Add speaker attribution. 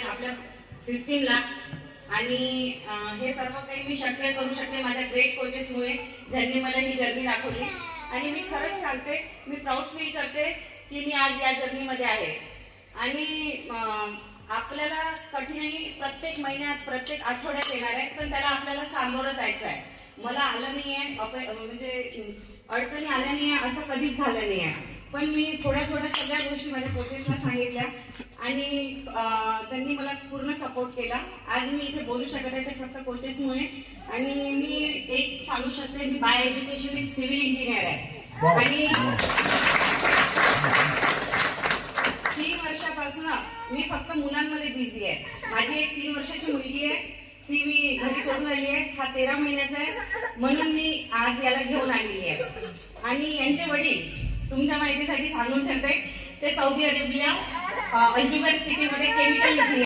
Speaker 1: आपल्या सिस्टीमला. आणि हे सर्व काही मी शक्य करू शकते माझ्या ग्रेट कोचेसमुळे ज्यांनी मला ही जर्नी दाखवली. आणि मी खरंच सांगते मी प्राऊड फील करते की मी आज या जर्नीमध्ये आहे. आणि आपल्याला कठीणाई प्रत्येक महिन्यात प्रत्येक आठवड्यात येणार आहे पण त्याला आपल्याला सामोरं जायचं आहे. मला आलं नाही आहे अप म्हणजे अडचणी आल्या नाही आहे असं कधीच झालं नाही आहे पण मी थोड्या थोड्या सगळ्या गोष्टी माझ्या कोचेसला सांगितल्या आणि त्यांनी मला पूर्ण सपोर्ट केला. आज मी इथे बोलू शकत आहे ते फक्त कोचेसमुळे आणि मी एक सांगू शकते मी by education with civil engineer आहे. आणि तीन वर्षापासून मी फक्त मुलांमध्ये बिझी आहे. माझी एक तीन वर्षाची मुलगी आहे. ती मी घरी सोडून आली आहे. हा तेरा महिन्याचा आहे. म्हणून मी आज याला घेऊन आलेली आहे. आणि यांचे वडील तुमच्या माहितीसाठी सांगून ठेवते. ते सौदी अरेबिया अजिबात सिटीमध्ये केमिकल इंजिनियर